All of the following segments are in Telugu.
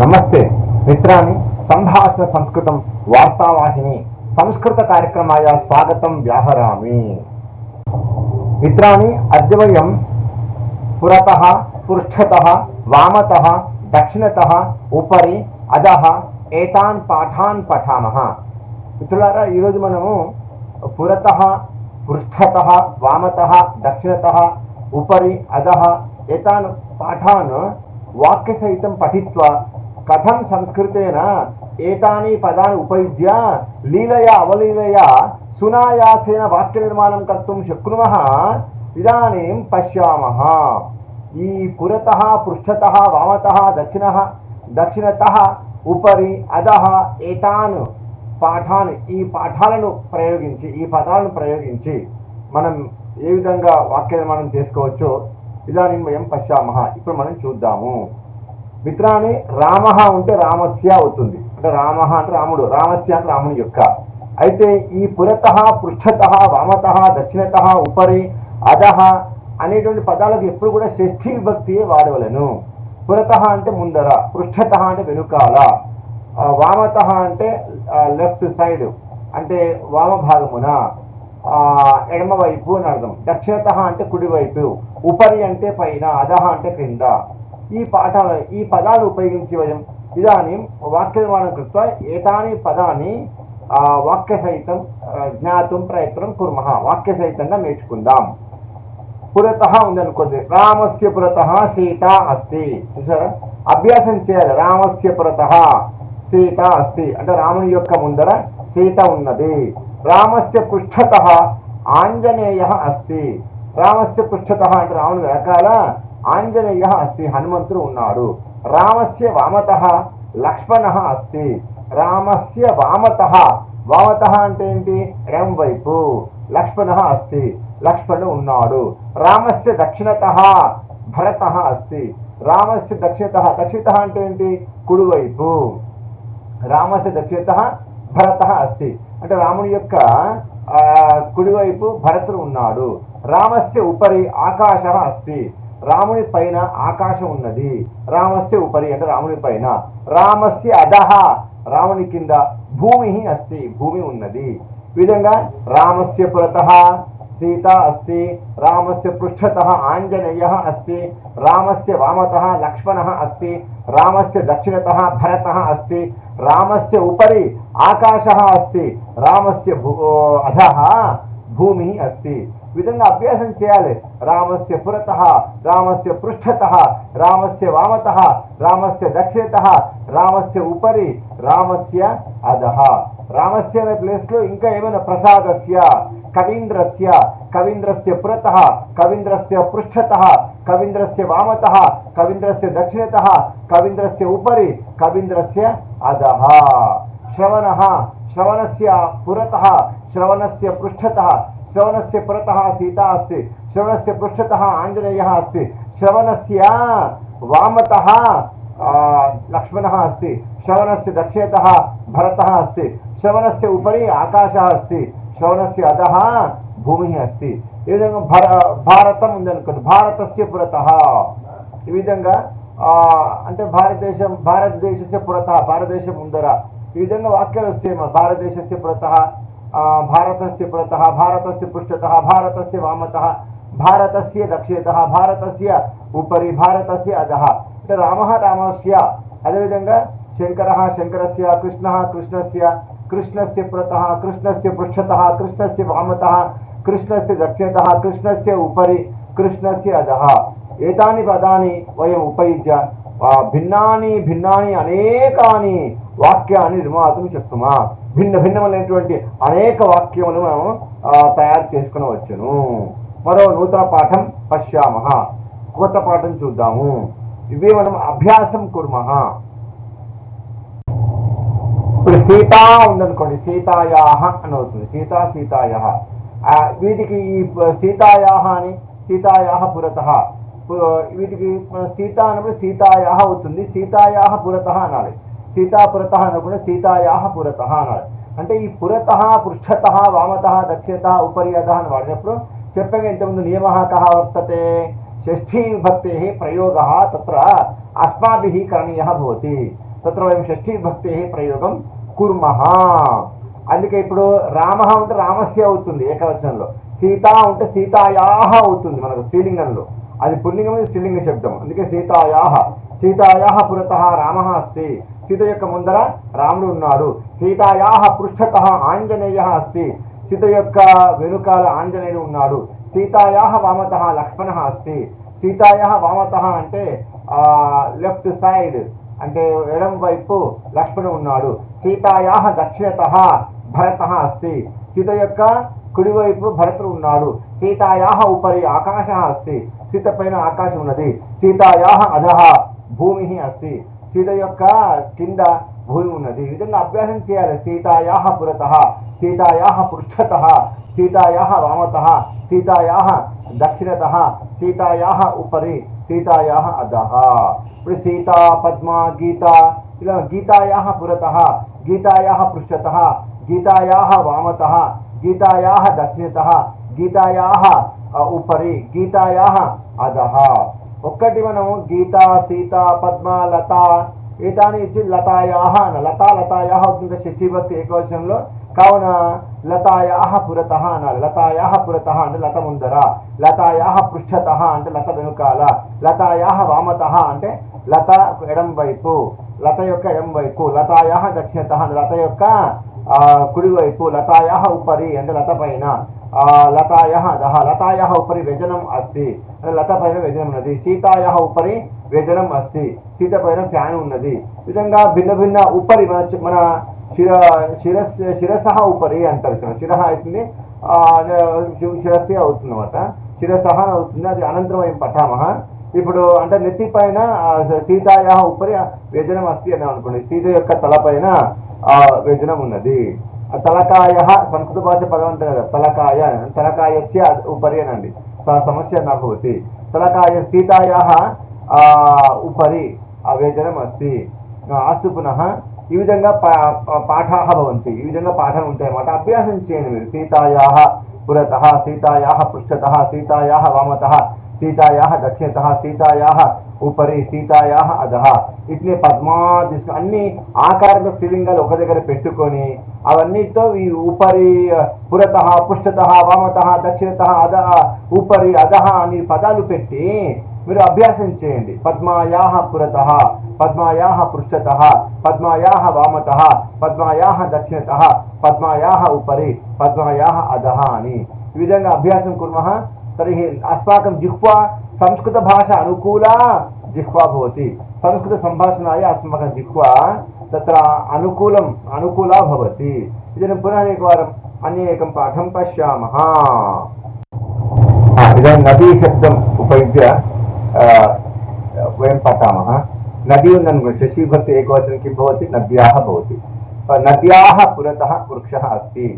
నమస్తే. మిత్రాన్ని సంభాషణ సంస్కృతం వార్తావాహిని సంస్కృత కార్యక్రమాయ స్వాగతం వ్యాహరామి. మిత్రాన్ని అద్య వయం పురతः పృష్ఠతः వామతः దక్షిణతः ఉపరి అధः ఏతాన్ పాఠాన్ పఠామः. మిత్రులారా ఈరోజు మనము పురతः పృష్ఠతः వామతः దక్షిణతः ఉపరి అధः ఏతాన్ పాఠాన్ వాక్య సహితం పఠిత్వా కథం సంస్కృతేన ఏతాని పదాన్ని ఉపయుజ్య లీలయ అవలీలయ సునాయాసేన వాక్య నిర్మాణం కర్తుం శక్నుమः ఇదానీం పశ్యామः. ఈ పురత పృష్ఠత వామత దక్షిణ దక్షిణత ఉపరి అధ ఏతాన్ పాఠాన్ని ఈ పాఠాలను ప్రయోగించి ఈ పదాలను ప్రయోగించి మనం ఏ విధంగా వాక్య నిర్మాణం చేసుకోవచ్చో ఇదానీ వయం పశ్యామ. ఇప్పుడు మనం చూద్దాము. మిత్రాన్ని రామ ఉంటే రామస్య అవుతుంది. అంటే రామ అంటే రాముడు రామస్య అంటే రాముని యొక్క. అయితే ఈ పురత పృష్ఠత వామత దక్షిణత ఉపరి అధహ అనేటువంటి పదాలకు ఎప్పుడు కూడా షష్ఠీ విభక్తియే వాడవలను. పురత అంటే ముందర పృష్ఠత అంటే వెనుకాల వామత అంటే లెఫ్ట్ సైడ్ అంటే వామ భాగమున ఆ, ఎడమ వైపు అని అర్థం. దక్షిణత అంటే కుడివైపు ఉపరి అంటే పైన అధహ అంటే క్రింద. ఈ పాఠాల ఈ పదాలు ఉపయోగించి వయం. ఇదానీ వాక్య నిర్మాణం కృత్వా ఏతాని పదాన్ని ఆ, వాక్య సహితం ఆ, జ్ఞాతుం ప్రయత్నం కుర్మ. వాక్య సహితంగా నేర్చుకుందాం. పురత ఉందనుకోండి. రామస్య పురత సీత అస్తి. చూసారా అభ్యాసం చేయాలి. రామస్య పురత సీత అస్తి. అంటే రాముని యొక్క ముందర సీత ఉన్నది. రామస్య పృష్ఠత ఆంజనేయ అస్తి. రామస్య పృష్ఠత అంటే రాముని వెనకాల ఆంజనేయ అస్తి హనుమంతుడు ఉన్నాడు. రామస్య వామత లక్ష్మణ అస్తి. రామస్య వామత. వామత అంటే ఏంటి? ఎడం వైపు. లక్ష్మణ అస్తి. లక్ష్మణుడు ఉన్నాడు. రామస్య దక్షిణత భరత అస్తి. రామస్య దక్షిణత దక్షిణత అంటే ఏంటి? కుడివైపు రామస్య దక్షిణత భరత అస్తి. అంటే రాముని యొక్క కుడివైపు భరతుడు ఉన్నాడు. రామస్య ఉపరి ఆకాశ అస్తి. రాముని పైన ఆకాశం ఉన్నది. రామస్య ఉపరి అంటే రాముని పైన. రామస్య అధహ రాముని కింద భూమి అస్తి భూమి ఉన్నది. విధంగా రామస్య పురత సీత అస్తి రామస్య పృష్ఠత ఆంజనేయ అస్తి రామస్య వామత లక్ష్మణ అస్తి రామస్య దక్షిణత భరత అస్తి రామస్య ఉపరి ఆకాశ అస్తి రామస్య భూ అధ భూమి అస్తి. విధంగా అభ్యాసం చేయాలి. రామస్య పురత రామస్య పృష్ఠత రామస్య వామత రామస్య దక్షిణత రామస్య ఉపరి రామస్య అధః. రామస్య అనే ప్లేస్లో ఇంకా ఏమైనా ప్రసాదస్య కవీంద్రస్య కవీంద్రస్య పురత కవీంద్రస్య పృష్ఠత కవీంద్రస్య వామత కవీంద్రస్య దక్షిణత కవీంద్రస్య ఉపరి కవీంద్రస్య అధః. శ్రవణ శ్రవణస్య పురత శ్రవణస్య పృష్ఠత శ్రవణస్య పురత సీత అస్తి శ్రవణస్య పృష్ఠత ఆంజనేయ అస్తి శ్రవణస్య వామత లక్ష్మణ అస్తి శ్రవణస్య దక్షిణత భరత అస్తి శ్రవణస్య ఉపరి ఆకాశ అస్తి శ్రవణస్య అధః భూమి అస్తి ఈ విధంగా భర భారతం ఉందనుకోండి భారతస్య పురత। ఈ విధంగా అంటే భారతదేశం భారతదేశస్య పురత భారతదేశం ముందర ఈ విధంగా వాక్యాలు వస్తాయి మన భారతదేశస్య పురత ఆ, భారతస్య పురత భారతస్య పృష్ఠత భారతస్య వామత భారతస్య దక్షిణత భారతస్య ఉపరి భారతస్య అధః అంటే రామ రామస్య అదేవిధంగా శంకర శంకరస్య కృష్ణ కృష్ణస్య కృష్ణస్య పురత కృష్ణస్య పృష్ఠత కృష్ణస్య వామత కృష్ణస్య దక్షిణత కృష్ణస్య ఉపరి కృష్ణస్య అధః ఏతాని పదాని వయం ఉపయుజ్య ఆ, భిన్నాని భిన్నాని అనేకాని వాక్యాన్ని నిర్మాతం చెప్తుమా భిన్న భిన్నమైనటువంటి అనేక వాక్యములు మనం తయారు చేసుకుని వచ్చును. మరో నూతన పాఠం పశ్యామ కొత్త పాఠం చూద్దాము. ఇవే మనం అభ్యాసం కుర్మ ఇప్పుడు సీత ఉందనుకోండి సీతాయాహ అని అవుతుంది సీతా సీతాయాహ. వీటికి ఈ సీతాయాహ అని సీతాయాహ పురత వీటికి సీత అన్నప్పుడు సీతాయాహ అవుతుంది. సీతాయాహ పురత అనాలి. సీతాపురత అన్నప్పుడు సీతాయాహ పురత అనాలి అంటే ఈ పురత పృష్ఠత వామత దక్షిణత ఉపర్యత అని వాడినప్పుడు చెప్పగా ఇంతకుముందు నియమ కహ వర్తతే షష్ఠీ విభక్తి ప్రయోగ తత్ర అస్మాభి కరణీయ భవతి. తత్ర వయం షష్ఠీ విభక్తి ప్రయోగం కుర్మ. అందుకే ఇప్పుడు రామ ఉంటే రామస్య అవుతుంది ఏకవచనంలో. సీత ఉంటే సీతాయాహ అవుతుంది మనకు శ్రీలింగంలో అది పుల్లింగం శ్రీలింగ శబ్దం. అందుకే సీతాయాహ సీతాయాహ పురత రామ అస్తి. సీత యొక్క ముందర రాముడు ఉన్నాడు. సీతాయాహ పృష్ఠత ఆంజనేయ అస్తి. సీత యొక్క వెనుకాల ఆంజనేయుడు ఉన్నాడు. సీతాయాహ వామత లక్ష్మణ అస్తి. సీతాయాహ వామత అంటే లెఫ్ట్ సైడ్ అంటే ఎడం వైపు లక్ష్మణుడు ఉన్నాడు. సీతాయాహ దక్షిణత భరత అస్తి. సీత యొక్క కుడివైపు భరతుడు ఉన్నాడు. సీతాయాహ ఉపరి ఆకాశ అస్తి. సీత పైన ఆకాశం ఉన్నది. సీతాయాహ అధః భూమి అస్తి. సీత యొక్క కింద భూమి ఉన్నది. ఈ విధంగా అభ్యాసం చేయాలి. సీతాయాహ పురత సీతాయాహ పృష్ఠత సీతాయాహ వామత సీతాయాహ దక్షిణత సీతాయాహ ఉపరి సీతాయాహ అధః. ఇప్పుడు సీత పద్మ గీత ఇలా గీతాయాహ పురత గీతాయాహ పృష్ఠత గీతాయాహ వామత గీతాయాహ దక్షిణత గీతాయాహ ఆ, ఉపరి గీతాయాహ అధః. ఒక్కటి మనము గీత సీత పద్మ లత ఈటాని ఇచ్చి లతాయాహ అన లతా లతాయాహ అవుతుంది షష్ఠీభక్తి ఏకవచనంలో. కావున లతాయాహ పురత అనాలి. లతాయాహ పురత అంటే లత ముందర. లతాయాహ పృష్ఠత అంటే లత వెనుకాల. లతాయాహ వామత అంటే లత ఎడం వైపు. లత యొక్క ఎడం వైపు. లతాయాహ దక్షిణత అంటే లత యొక్క ఆ, కుడివైపు లతాయాహ ఉపరి అంటే లత పైన. ఆ, లతాయాహ అధః ఉపరి వ్యజనం అస్తి. అంటే లత పైన వ్యజనం ఉన్నది. సీతాయా ఉపరి వ్యజనం అస్తి. సీత పైన ఫ్యాన్ ఉన్నది. విధంగా భిన్న భిన్న ఉపరి మన మన శిర శిరస్ శిరస ఉపరి అంటారు ఇక్కడ శిర అవుతుంది. శిరస్సు అవుతుంది అనమాట శిరసహ అవుతుంది. అది అనంతరం పఠామహ. ఇప్పుడు అంటే నెత్తి పైన సీతాయా ఉపరి వ్యజనం అస్తి అని అనుకోండి. సీత యొక్క తల పైన వ్యజనం ఉన్నది. తలకాయ సంస్కృత భాష పదం అంటారు కదా తలకాయ తలకాయస్య ఉపరి అనండి సా సమస్య నా భవతి. తలకాయ సీతాయాహ ఉపరి ఆ అస్తి. ఆ, అస్తు పునః. ఈ విధంగా పా- భవంతి. ఈ విధంగా పాఠాలు ఉంటాయన్నమాట. అభ్యాసం చేయండి మీరు. సీతాయా పురత సీతాయా పృష్ఠత సీతాయా వామత. సీతాయాహ దక్షిణత సీతాయాహ ఉపరి సీతాయాహ అధహ ఇట్లే పద్మా తీసుకు అన్ని ఆకారద స్త్రీలింగాలు ఒక దగ్గర పెట్టుకొని అవన్నీతో ఈ ఉపరి పురత పుష్టత వామత దక్షిణత అధ ఉపరి అధహ అని పదాలు పెట్టి మీరు అభ్యాసం చేయండి. పద్మాయాహ పురత పద్మాయాహ పృష్ఠత పద్మాయాహ వామత పద్మాయాహ దక్షిణత పద్మాయాహ ఉపరి పద్మాయాహ అధహ అని. ఈ విధంగా అభ్యాసం కుర్మ तर्हि अस्माकं जिह्वा संस्कृतभाषा अनुकूला जिह्वा भवति। संस्कृतसम्भाषणाय अस्माकं जिह्वा तत्र अनुकूलम् अनुकूला भवति। इदानीं पुनः एकवारम् अन्य एकं पाठं हा, इदानीं नदी शब्दम् उपयुज्य वयं पठामः। नदी शशीभक्ति एकवचनं किं भवति? नद्याः भवति। नद्याः पुरतः वृक्षः अस्ति।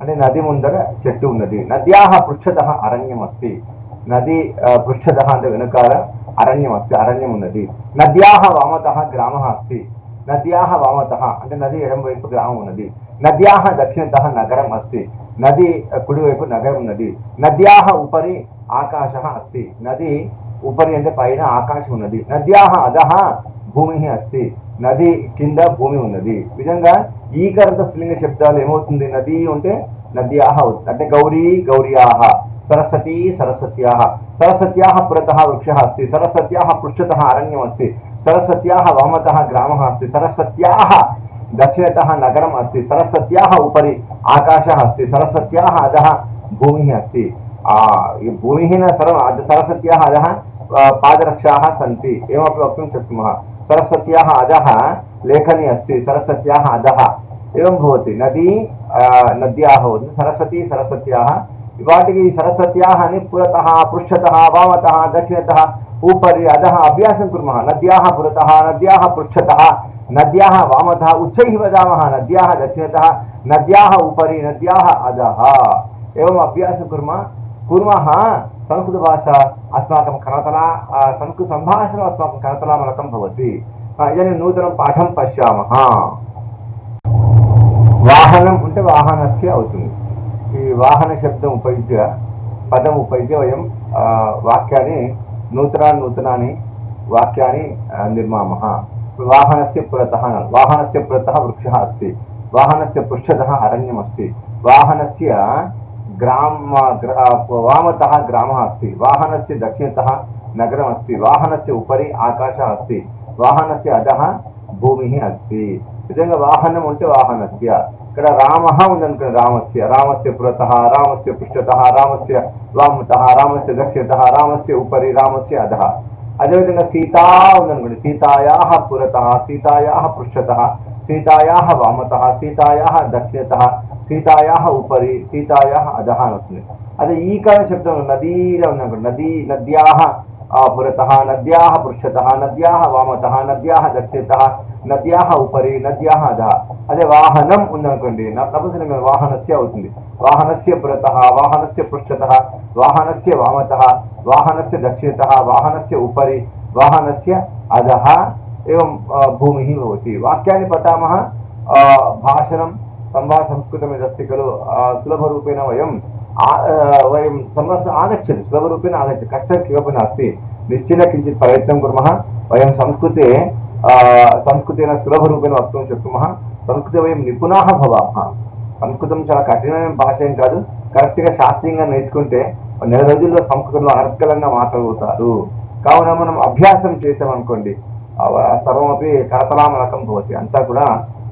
అంటే నది ముందర చెట్టు ఉన్నది. నద్యాహ పృష్ఠతः అరణ్యం అస్తి నది పృష్ఠద అంటే వెనుకాల అరణ్యం అస్తి అరణ్యం ఉన్నది. నద్యాహ వామత గ్రామ అస్తి. నద్యాహ వామత అంటే నది ఎడం వైపు గ్రామం ఉన్నది. నద్యాహ దక్షిణత నగరం అస్తి. నది కుడివైపు నగరం ఉన్నది. నద్యాహ ఉపరి ఆకాశ అస్తి. నది ఉపరి అంటే పైన ఆకాశం ఉన్నది. నద్యాహ అధః భూమి అస్తి. నది కింద భూమి ఉన్నది. విధంగా ఈకరంత స్త్రీలింగ శబ్దాలు ఏమవుతుంది నది అంటే నద్యాహ అవుతుంది అంటే గౌరీ గౌర్యాహ సరస్వతి సరస్వత్యాహ సరస్వత్యాహ పురతः వృక్షः अस्ति సరస్వత్యాహ పృష్ఠతः అరణ్యం अस्ति సరస్వత్యాహ వామతः గ్రామः अस्ति సరస్వత్యాహ దక్షిణతः నగరం अस्ति సరస్వత్యాహ ఉపరి ఆకాశः अस्ति సరస్వత్యాహ అధः భూమిः अस्ति ఆ ఈ భూమిः न सर्वम् अध सरस्वत्याः अधः आ, पादरक्षाः सन्ति एवमपि वक्तुं शक्नुमः सरस्वत्याः अधः लेखनी अस्ति सरस्वत्याः अधः एवं भवति नदी आ, नद्याः भवति सरस्वती सरस्वत्याः వాటికి సరస్వత్యాः అని పురతः పృష్ఠతः వామతः దక్షిణతः उपरि अधः अभ्यासं कुर्मः नद्याः पुरतः नद्याः पृष्ठतः नद्याः वामतः उच्चैः वदामः नद्याः दक्षिणतः नद्याः उपरि नद्याः अधः एवम् अभ्यासं कुर्मः कुर्मः संस्कृतभाषा अस्माकं करतला आ, संस्कृतसम्भाषणम् अस्माकं करतलामलकं भवति आ, इदानीं नूतनं पाठं पश्यामः వాహనం అంటే వాహనస్య అవుతుంది ఈ వాహన శబ్దం ఉపయుజ్య పదం ఉపయుజ్య వయం ఆ, వాక్యాన్ని నూతనాన్ని నూతనాన్ని వాక్యాన్ని ఆ, నిర్మామः वाहनस्य पुरतः वाहनस्य पुरतः वृक्षः अस्ति वाहनस्य पृष्ठतः अरण्यमस्ति वाहनस्य ग्राम ग्र- वामतः ग्रामः अस्ति वाहनस्य दक्षिणतः नगरमस्ति वाहनस्य उपरि आकाशः अस्ति వాహనస్య అధః భూమి అస్తి విధంగా వాహనం ఉంటే వాహనస్య ఇక్కడ రామ ఉందనుకోండి రామస్య రామస్య పురతः రామస్య పృష్ఠతः రామస్య వామతः రామస్య దక్షిణతः రామస్య ఉపరి రామస్య అధः అదేవిధంగా సీతా ఉందనుకోండి సీతాయాः పురతः సీతాయాः పృష్ఠతः సీతాయాः వామతः సీతాయాः దక్షిణతः సీతాయా ఉపరి సీతాయా అధహ అని వస్తుంది అదే ఈ కాల శబ్దం నదీలో ఉన్నప్పుడు నదీ నద్యా పురత నద్యా పృక్షత నద్యా వామత నద్యా దక్షిత నద్యా ఉపరి నద్యా అధ అదే వాహనం ఉందనుకోండి తపసలింగం వాహనస్య అవుతుంది. వాహనస్య పురత వాహనస్య పృక్షత వాహనస్య వామత వాహనస్య దక్షిణత వాహనస్య ఉపరి వాహనస్య అధ ఏం భూమి భవతి. వాక్యాన్ని పఠామ భాషణం आ, भाषणं सम्भा संस्कृतमिदस्ति खलु आ, सुलभरूपेण वयं आ- आ, वयं सम्भाषणम् आगच्छति सुलभरूपेण आगच्छति कष्टं किमपि नास्ति निश्चयेन किञ्चित् प्रयत्नं कुर्मः वयं संस्कृते आ, संस्कृतेन सुलभरूपेण वक्तुं शक्नुमः సంస్కృతి వయం నిపుణాः భవామः సంస్కృతం చాలా కఠినమైన భాష ఏం కాదు కరెక్ట్గా శాస్త్రీయంగా నేర్చుకుంటే ఒక నెల రోజుల్లో సంస్కృతంలో అనర్గళంగా మాట్లాడగలుగుతారు కావున మనం అభ్యాసం చేసామనుకోండి ఆ సర్వమపి కరతలామలకం భవతి అంతా కూడా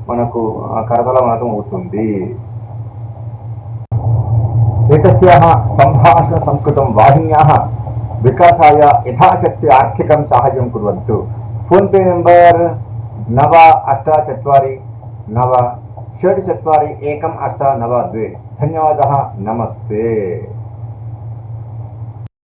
మనకు ఆ కరతలామలకం అవుతుంది एतस्याः सम्भाषणसंस्कृतं वाहिन्याः विकासाय यथाशक्ति आर्थिकं साहाय्यं कुर्वन्तु फोन् पे नम्बर् नव अष्ट चत्वारि नव षट् चत्वारि एकम् अष्ट नव द्वे धन्यवादः नमस्ते